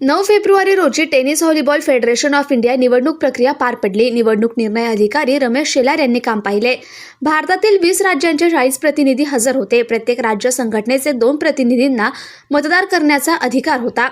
नऊ फेब्रुवारी रोजी tennis volleyball federation of India निवडणूक प्रक्रिया पार पडली. निवडणूक निर्णय अधिकारी रमेश शेलार यांनी काम पाहिले. भारतातील वीस राज्यांचे चाळीस प्रतिनिधी हजर होते. प्रत्येक राज्य संघटनेचे दोन प्रतिनिधींना मतदार करण्याचा अधिकार होता.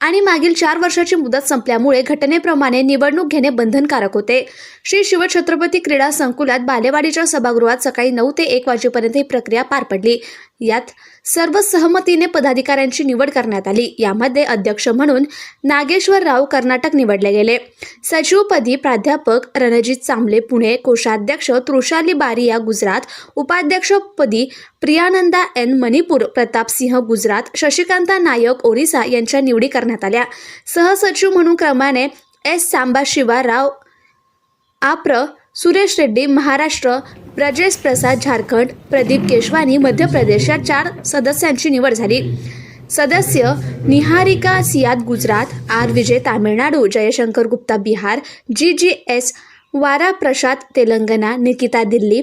आणि मागील चार वर्षाची मुदत संपल्यामुळे घटनेप्रमाणे निवडणूक घेणे बंधनकारक होते. श्री शिवछत्रपती क्रीडा संकुलात बालेवाडीच्या सभागृहात सकाळी नऊ ते एक वाजेपर्यंत ही प्रक्रिया पार पडली. यात सर्व सहमतीने पदाधिकाऱ्यांची निवड करण्यात आली. यामध्ये अध्यक्ष म्हणून नागेश्वरराव कर्नाटक निवडले गेले. सचिवपदी प्राध्यापक रणजित चांबले पुणे कोषाध्यक्ष तृषाली बारिया गुजरात उपाध्यक्षपदी प्रियानंदा एन मणिपूर प्रतापसिंह गुजरात शशिकांता नायक ओरिसा यांच्या निवडी करण्यात आल्या. सहसचिव म्हणून क्रमाने एस सांबाशिवा राव आप्र सुरेश रेड्डी महाराष्ट्र ब्रजेश प्रसाद झारखंड प्रदीप केशवानी मध्य प्रदेश या चार सदस्यांची निवड झाली. सदस्य Niharika Siyad Gujarat R. Vijay Tamil Nadu Jaishankar Gupta Bihar G. G. S. Vara Prasad Telangana Nikita Delhi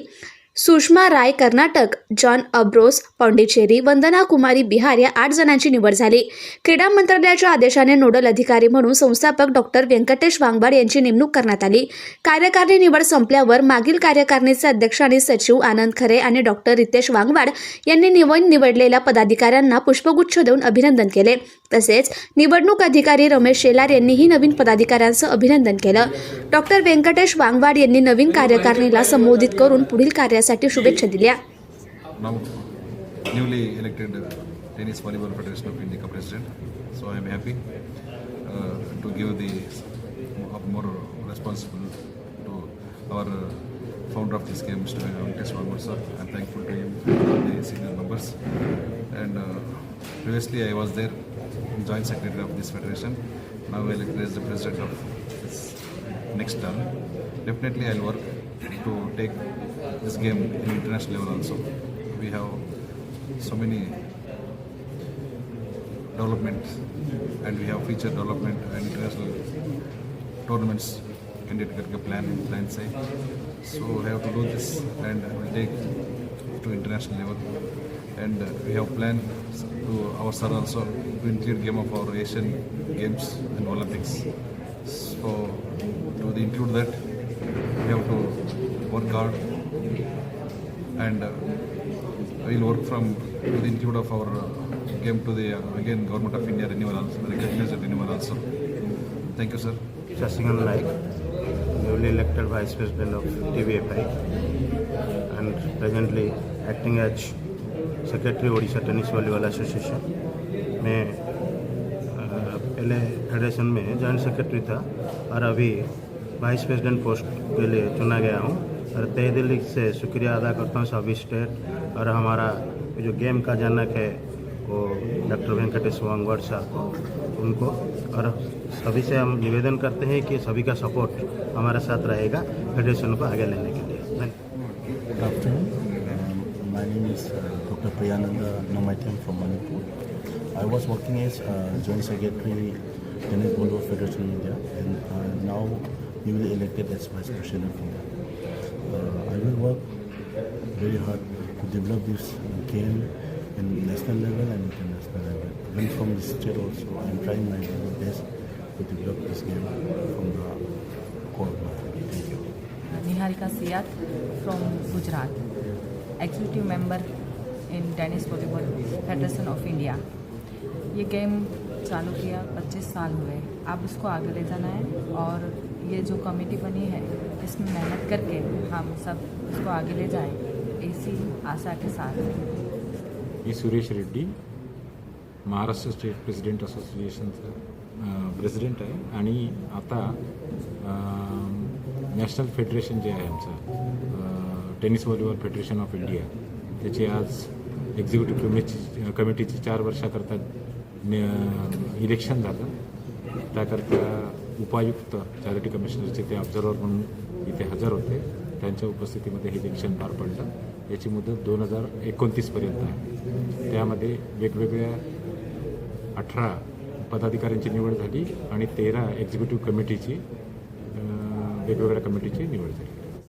Sushma Rai Karnataka John Ambrose Pondicherry Vandana Kumari Bihar या आठ जणांची निवड झाली. क्रीडा मंत्रालयाच्या आदेशाने नोडल अधिकारी म्हणून संस्थापक डॉक्टर व्यंकटेश वांगवाड यांची नेमणूक करण्यात आली. कार्यकारिणी निवड संपल्यावर मागील कार्यकारिणीचे अध्यक्ष आणि सचिव आनंद खरे आणि डॉक्टर रितेश वांगवाड यांनी निवड निवडलेल्या पदाधिकाऱ्यांना पुष्पगुच्छ देऊन अभिनंदन केले. तसेच निवडणूक अधिकारी रमेश शेलार यांनीही नवीन पदाधिकाऱ्यांचं अभिनंदन केलं. डॉक्टर व्यंकटेश वांगवाड यांनी नवीन कार्यकारिणीला संबोधित करून पुढील कार्यासाठी शुभेच्छा दिल्या now newly elected uh, Tennis Volleyball Federation of India president. So I am happy uh, to give the uh, more responsible to our uh, founder of this game, Mr. Venkatesh Vangur sir. I am thankful to him and the senior members. And uh, previously I was there, joint secretary of this federation. Now elected as the president of this next term, definitely I'll work to take this game in international level also. We have so many development and we have future development and international tournaments Indian cricket plan in plan. So I have to do this and I will take to international level. And we have plan to our sir also to include game of our Asian Games and Olympics. So to include that we have to work hard and uh, we'll work from to the include of our uh, game to the uh, again government of India renewal also recognized renewal also. Thank you, sir. Shasikan Naik, newly elected Vice President of TVFI and presently acting as Secretary Odisha Tennis Volleyball Association. मैं पहले federation में joint secretary था और अभी vice president post के लिए चुना गया हूँ। और तय दिल्ली से शुक्रिया अदा करता हूँ सभी स्टेट और हमारा जो गेम का जनक है वो डॉक्टर वेंकटेश वांगवर सर को उनको। और सभी से हम निवेदन करते हैं कि सभी का सपोर्ट हमारे साथ रहेगा फेडरेशन को आगे लेने के लिए। uh, I was working as uh, joint secretary in the Federation India, and uh, now newly elected as Vice President of India. Uh, I will work very hard to develop this game in national level and international level. Even from the state also, I am trying my very best to develop this game from the core. Thank you. Niharika Siyat from Gujarat, executive member in Tennis Volleyball Federation of India. ये game चालू किया 25 साल हुए अब इसको आगे ले जाना है और ये जो कमेटी बनी है, इसमें मेहनत करके हम सब इसको आगे ले जाएँ, इसी आशा के साथ। मी सुरेश रेड्डी, महाराष्ट्र स्टेट प्रेसिडेंट असोसिएशनचं प्रेसिडेंट आहे आणि आता नॅशनल फेडरेशन जे आहे आमचं tennis volleyball federation of India, त्याची आज एक्झिक्युटिव्ह कमिटी कमिटीची चार वर्षाकरता न- इलेक्शन झालं. त्याकरता उपायुक्त चॅरिटी कमिशनरचे ते ऑब्झर्वर म्हणून इथे हजर होते त्यांच्या उपस्थितीमध्ये हे इलेक्शन पार पडलं. याची मुदत दोन हजार एकोणतीसपर्यंत आहे. त्यामध्ये वेगवेगळ्या अठरा पदाधिकाऱ्यांची निवड झाली आणि तेरा एक्झिक्युटिव्ह कमिटीची वेगवेगळ्या कमिटीची निवड झाली.